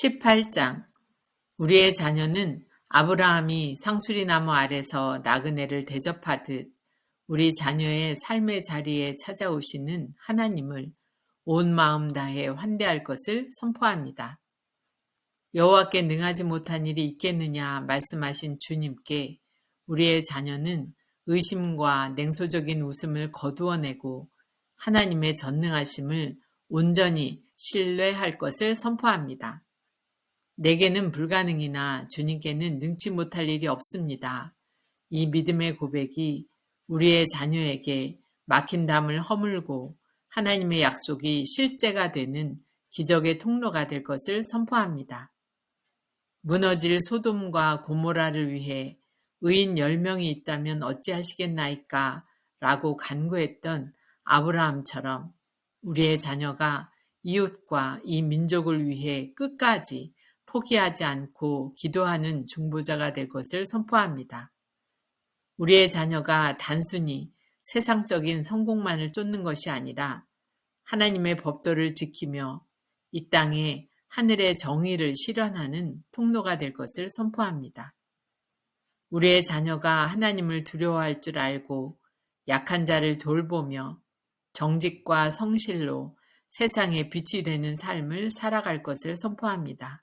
18장 우리의 자녀는 아브라함이 상수리 나무 아래서 나그네를 대접하듯 우리 자녀의 삶의 자리에 찾아오시는 하나님을 온 마음 다해 환대할 것을 선포합니다. 여호와께 능하지 못한 일이 있겠느냐 말씀하신 주님께 우리의 자녀는 의심과 냉소적인 웃음을 거두어내고 하나님의 전능하심을 온전히 신뢰할 것을 선포합니다. 내게는 불가능이나 주님께는 능치 못할 일이 없습니다. 이 믿음의 고백이 우리의 자녀에게 막힌 담을 허물고 하나님의 약속이 실제가 되는 기적의 통로가 될 것을 선포합니다. 무너질 소돔과 고모라를 위해 의인 10명이 있다면 어찌하시겠나이까 라고 간구했던 아브라함처럼 우리의 자녀가 이웃과 이 민족을 위해 끝까지 포기하지 않고 기도하는 중보자가 될 것을 선포합니다. 우리의 자녀가 단순히 세상적인 성공만을 쫓는 것이 아니라 하나님의 법도를 지키며 이 땅에 하늘의 정의를 실현하는 통로가 될 것을 선포합니다. 우리의 자녀가 하나님을 두려워할 줄 알고 약한 자를 돌보며 정직과 성실로 세상에 빛이 되는 삶을 살아갈 것을 선포합니다.